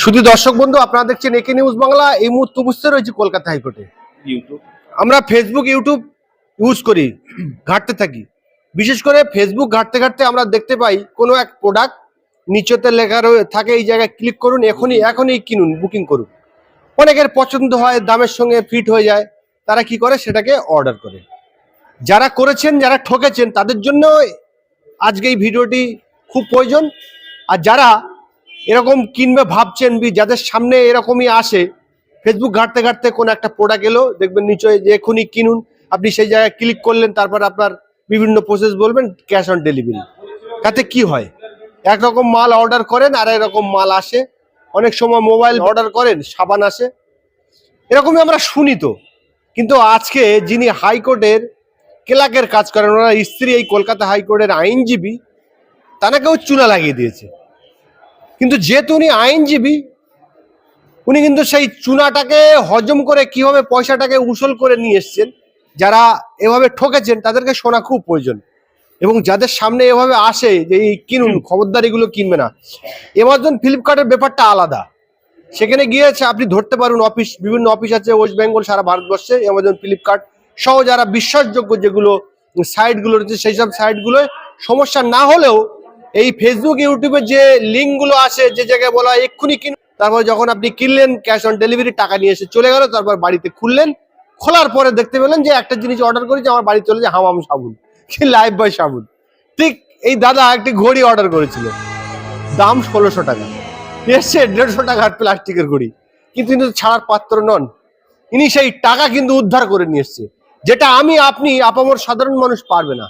শুধু দর্শক বন্ধু আপনারা দেখছেন একে নিউজ বাংলা। এই মুহূর্তে উপস্থিত রয়েছে কলকাতা হাইকোর্টে। ইউটিউব। আমরা ফেসবুক ইউটিউব ইউজ করি ঘাঁটতে থাকি। বিশেষ করে ফেসবুক ঘাঁটতে ঘাঁটতে আমরা দেখতে পাই কোনো এক প্রোডাক্ট নিচেতে লেখা থাকে এই জায়গায় ক্লিক করুন এখনই এখনই কিনুন বুকিং করুন। অনেকের পছন্দ হয় দামের সঙ্গে ফিট হয়ে যায় তারা কি করে? সেটাকে অর্ডার করে। যারা করেছেন যারা ঠকেছেন তাদের জন্য আজকে এই ভিডিওটি খুব প্রয়োজন। আর যারা এরকম কিনবে ভাবছেন বি, যাদের সামনে এরকমই আসে ফেসবুক ঘাঁটতে ঘাঁটতে কোনো একটা প্রোডাক্ট এলো, দেখবেন নিচে যে এখনই কিনুন। আপনি সেই জায়গায় ক্লিক করলেন, তারপর আপনার বিভিন্ন প্রসেস বলবেন ক্যাশ অন ডেলিভারি তাতে কি হয়? একরকম মাল অর্ডার করেন, আর এরকম মাল আসে। অনেক সময় মোবাইল অর্ডার করেন, সাবান আসে। এরকমই আমরা শুনি তো। কিন্তু আজকে যিনি হাইকোর্টের ক্লার্কের কাজ করেন, ওনার স্ত্রী এই কলকাতা হাইকোর্টের আইনজীবী, তানাকেও চুলা লাগিয়ে দিয়েছে। কিন্তু যেহেতু উনি আইনজীবী উনি কিন্তু সেই চুনাটাকে হজম করে কীভাবে পয়সাটাকে উসল করে নিয়ে এসছেন যারা এভাবে ঠকেছেন তাদেরকে শোনা খুব প্রয়োজন। এবং যাদের সামনে এভাবে আসে যে এই কিনুন খবরদার এগুলো কিনবে না এমাজন ফ্লিপকার্টের ব্যাপারটা আলাদা। সেখানে গিয়েছে আপনি ধরতে পারুন অফিস বিভিন্ন অফিস আছে ওয়েস্ট বেঙ্গল সারা ভারতবর্ষে অ্যামাজন ফ্লিপকার্ট সহ যারা বিশ্বাসযোগ্য যেগুলো সাইটগুলো রয়েছে সেই সব সাইটগুলোয় সমস্যা না হলেও এই ফেসবুক ইউটিউবে যে লিঙ্কগুলো আসে, যে জায়গায় বলা হয় এক্ষুনি কিনুন তারপর যখন আপনি কিনলেন ক্যাশ অন ডেলিভারি টাকা নিয়ে এসে চলে গেল, তারপর বাড়িতে খুললেন, খোলার পরে দেখতে পেলেন যে একটা জিনিস অর্ডার করেছি, আমার বাড়ি চলে যায় হামাম সাবুন, কি লাইফ বয় সাবুন। ঠিক এই দাদা একটি ঘড়ি অর্ডার করেছিল, দাম ষোলোশো টাকা। এসছে দেড়শো টাকার প্লাস্টিকের ঘড়ি। কিন্তু ছাড়ার পাত্র নন। ইনি সেই টাকা কিন্তু উদ্ধার করে নিয়ে এসছে, যেটা আমি, আপনি, আপামর সাধারণ মানুষ পারবে না।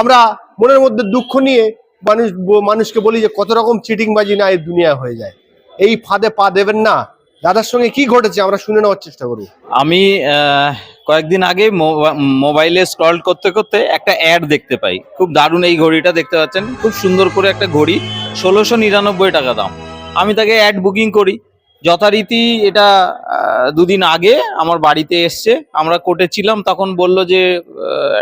আমরা মনের মধ্যে দুঃখ নিয়ে মানুষ মানুষকে বলি যে কত রকম চিটিংবাজি না এই দুনিয়া হয়ে যায়। এই ফাঁদে পা দেবেন না। দাদার সঙ্গে কি ঘটেছে আমরা শুনে নেওয়ার চেষ্টা করব। আমি কয়েকদিন আগে মোবা- মোবাইলে স্ক্রল করতে করতে একটা অ্যাড দেখতে পাই। খুব দারুণ এই ঘড়িটা দেখতে পাচ্ছেন। খুব সুন্দর করে একটা ঘড়ি, ষোলোশো নিরানব্বই টাকা দাম। আমি তাকে অ্যাড বুকিং করি। যথারীতি এটা দুদিন আগে আমার বাড়িতে এসছে। আমরা কোর্টে ছিলাম, তখন বলল যে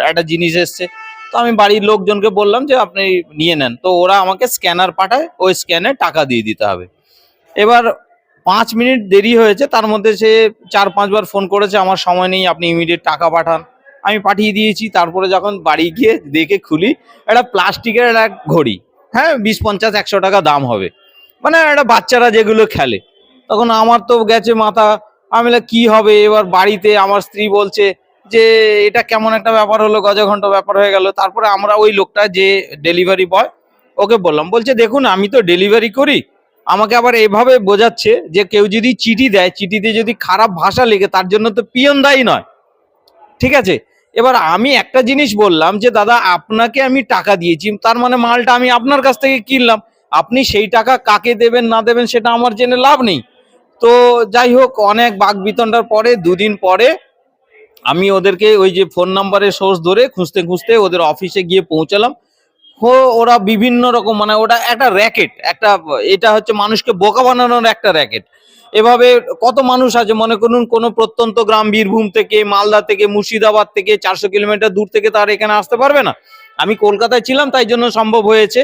একটা জিনিস এসছে। তো আমি বাড়ির লোকজনকে বললাম যে আপনি নিয়ে নেন। তো ওরা আমাকে স্ক্যানার পাঠায়, ওই স্ক্যানে টাকা দিয়ে দিতে হবে। এবার পাঁচ মিনিট দেরি হয়েছে, তার মধ্যে সে চার পাঁচবার ফোন করেছে, আমার সময় নেই, আপনি ইমিডিয়েট টাকা পাঠান। আমি পাঠিয়ে দিয়েছি, তারপরে যখন বাড়ি গিয়ে দেখে খুলি একটা প্লাস্টিকের একটা ঘড়ি। হ্যাঁ বিশ পঞ্চাশ, একশো টাকা দাম হবে। মানে একটা বাচ্চারা যেগুলো খেলে। তখন আমার তো গেছে মাথা, আমি কি হবে? এবার বাড়িতে আমার স্ত্রী বলছে যে এটা কেমন একটা ব্যাপার হলো গজঘণ্ট ব্যাপার হয়ে গেল। তারপরে আমরা ওই লোকটা যে ডেলিভারি বয় ওকে বললাম, বলছে, দেখুন, আমি তো ডেলিভারি করি। আমাকে আবার এভাবে বোঝাচ্ছে যে কেউ যদি চিঠি দেয়, চিঠিতে যদি খারাপ ভাষা লেগে তার জন্য তো পিয়ন দায়ী নয়। ঠিক আছে? এবার আমি একটা জিনিস বললাম যে, দাদা, আপনাকে আমি টাকা দিয়েছি, তার মানে মালটা আমি আপনার কাছ থেকে কিনলাম। আপনি সেই টাকা কাকে দেবেন, না দেবেন, সেটা আমার জেনে লাভ নেই। তো যাই হোক, অনেক বাঘ বিতণ্ডার পরে, দুদিন পরে আমি ওদেরকে ওই যে ফোন নাম্বারের সোর্স ধরে খুঁজতে খুঁজতে ওদের অফিসে গিয়ে পৌঁছালাম। ওরা বিভিন্ন রকম মানে ওটা একটা র্যাকেট একটা, এটা হচ্ছে মানুষকে বোকা বানানোর একটা র্যাকেট এভাবে কত মানুষ আছে, মনে করুন কোনো প্রত্যন্ত গ্রাম, বীরভূম থেকে, মালদা থেকে, মুর্শিদাবাদ থেকে, চারশো কিলোমিটার দূর থেকে তার এখানে আসতে পারবে না। আমি কলকাতায় ছিলাম, তাই জন্য সম্ভব হয়েছে।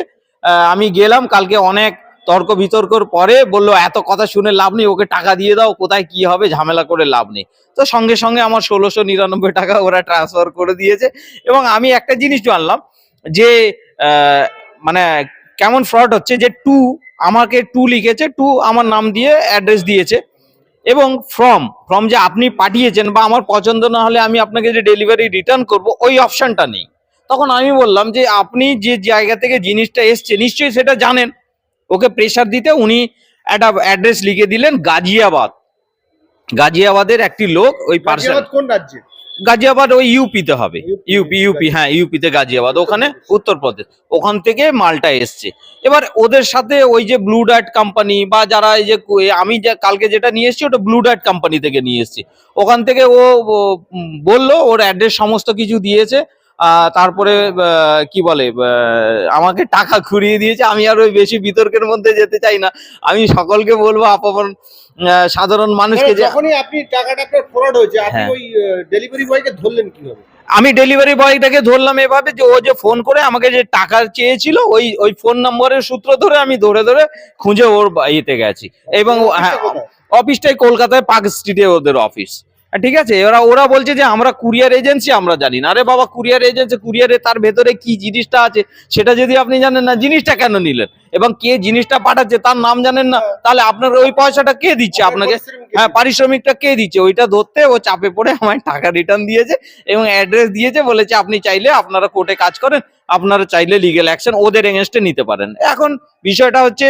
আমি গেলাম, কালকে অনেক তর্ক বিতর্কর পরে বলল, এত কথা শুনে লাভ নেই, ওকে টাকা দিয়ে দাও, কোথায় কি হবে, ঝামেলা করে লাভ নেই। তো সঙ্গে সঙ্গে আমার ষোলোশো নিরানব্বই টাকা ওরা ট্রান্সফার করে দিয়েছে। এবং আমি একটা জিনিস জানলাম যে মানে কেমন ফ্রড হচ্ছে যে টু আমাকে টু লিখেছে, টু আমার নাম দিয়ে অ্যাড্রেস দিয়েছে। এবং ফ্রম ফ্রম যে আপনি পাঠিয়েছেন বা আমার পছন্দ না হলে আমি আপনাকে যে ডেলিভারি রিটার্ন করব, ওই অপশনটা নেই। তখন আমি বললাম যে, আপনি যে জায়গা থেকে জিনিসটা এসছে, নিশ্চয়ই সেটা জানেন। ওকে প্রেশার দিতে উনি একটা অ্যাড্রেস লিখে দিলেন গাজিয়াবাদ। গাজিয়াবাদের একটি লোক ওই কোন রাজ্যে? গাজিয়াবাদ ওই ইউপিতে হবে। ইউপি ইউপি হ্যাঁ ইউপিতে গাজিয়াবাদ ওখানে উত্তরপ্রদেশ। ওখান থেকে মালটা এসছে। এবার ওদের সাথে ওই যে ব্লু ডার্ট কোম্পানি বা যারা এই যে আমি যে কালকে যেটা নিয়ে এসেছি ওটা ব্লু ডার্ট কোম্পানি থেকে নিয়ে এসেছি। ওখান থেকে ও বলল ওর অ্যাড্রেস সমস্ত কিছু দিয়েছে। তারপরে কি বলে আমাকে টাকা ঘুরিয়ে দিয়েছে আমি আর ওই বেশি বিতর্কের মধ্যে যেতে চাই না আমি সকলকে বলব আহ, সাধারণ মানুষকে যে যখনই আপনি টাকাটা আপনার ফরওয়ার্ড হয়েছে আপনি হ্যাঁ। ওই ডেলিভারি বয়কে ধরলেন কীভাবে আমি ডেলিভারি বয়টাকে ধরলাম এভাবে যে ও যে ফোন করে আমাকে যে টাকা চেয়েছিল ওই ওই ফোন নম্বরের সূত্র ধরে আমি ধরে ধরে খুঁজে ওর ইয়েতে গেছি এবং হ্যাঁ? অফিসটাই কলকাতায় পার্ক স্ট্রিটে ওদের অফিস ঠিক আছে ওরা ওরা বলছে যে আমরা কুরিয়ার এজেন্সি আমরা জানি না। আরে বাবা কুরিয়ার এজেন্সি কুরিয়ারে তার ভেতরে কি জিনিসটা আছে সেটা যদি আপনি জানেন না জিনিসটা কেন নিলেন? এবং কে জিনিসটা পাঠাচ্ছে তার নাম জানেন না তাহলে আপনার ওই পয়সাটা কে দিচ্ছে আপনাকে? হ্যাঁ পারিশ্রমিকটা কে দিচ্ছে? ওইটা ধরতে ও চাপে পড়ে আমায় টাকা রিটার্ন দিয়েছে এবং অ্যাড্রেস দিয়েছে বলেছে আপনি চাইলে আপনারা কোর্টে কাজ করেন আপনারা চাইলে লিগেল অ্যাকশন ওদের এগেনস্টে নিতে পারেন। এখন বিষয়টা হচ্ছে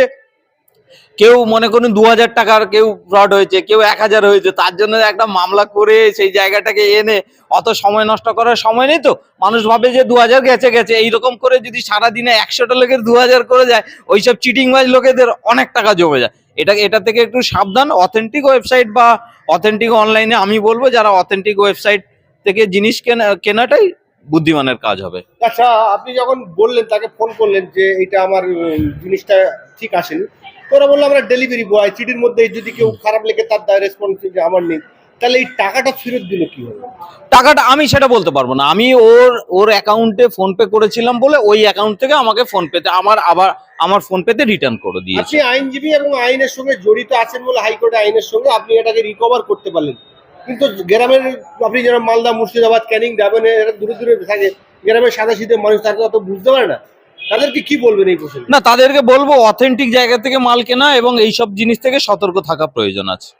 কেউ মনে করুন দু হাজার টাকার কেউ ফ্রড হয়েছে, কেউ এক হাজার হয়েছে, তার জন্য একটা মামলা করে সেই জায়গাটাকে এনে অত সময় নষ্ট করার সময় নেই তো? মানুষ ভাবে যে দু হাজার গেছে গেছে। এইরকম করে যদি সারাদিনে একশোটা লোকের দু হাজার করে যায়, ওইসব চিটিংবাজ লোকেদের অনেক টাকা জমে যায়। এটা এটা থেকে একটু সাবধান। অথেন্টিক ওয়েবসাইট বা অথেন্টিক অনলাইনে আমি বলব, যারা অথেন্টিক ওয়েবসাইট থেকে জিনিস কেনা, কেনাটাই বুদ্ধিমানের কাজ হবে। আচ্ছা আপনি যখন বললেন, তাকে ফোন করলেন যে এটা আমার জিনিসটা ঠিক আসেনি। তো ওরা বলল আমরা ডেলিভারি বয় চিঠির মধ্যে যদি কেউ খারাপ লেগে তার দায় রেসপন্স আমার নেই। তাহলে এই টাকাটা ফেরত দিল কি হবে? টাকাটা আমি সেটা বলতে পারব না। আমি ওর ওর অ্যাকাউন্টে ফোন পে করেছিলাম বলে ওই অ্যাকাউন্ট থেকে আমাকে ফোন পেতে আমার আবার আমার ফোন পেতে রিটার্ন করে দিয়েছে। আপনি আইনজীবী এবং আইনের সঙ্গে জড়িত আছেন বলে হাইকোর্টে আইনের সঙ্গে আপনি এটাকে রিকভার করতে পারলেন। কিন্তু গ্রামের আপনি যারা মালদা মুর্শিদাবাদ ক্যানিং যাবেন এরা দূরে দূরে থাকে গ্রামের সাদা সিধে মানুষ তারা তো অত বুঝতে পারে না। তাদেরকে কি বলবেন এই না, তাদেরকে বলব অথেন্টিক জায়গা থেকে মাল কেনা এবং এইসব জিনিস থেকে সতর্ক থাকা প্রয়োজন আছে।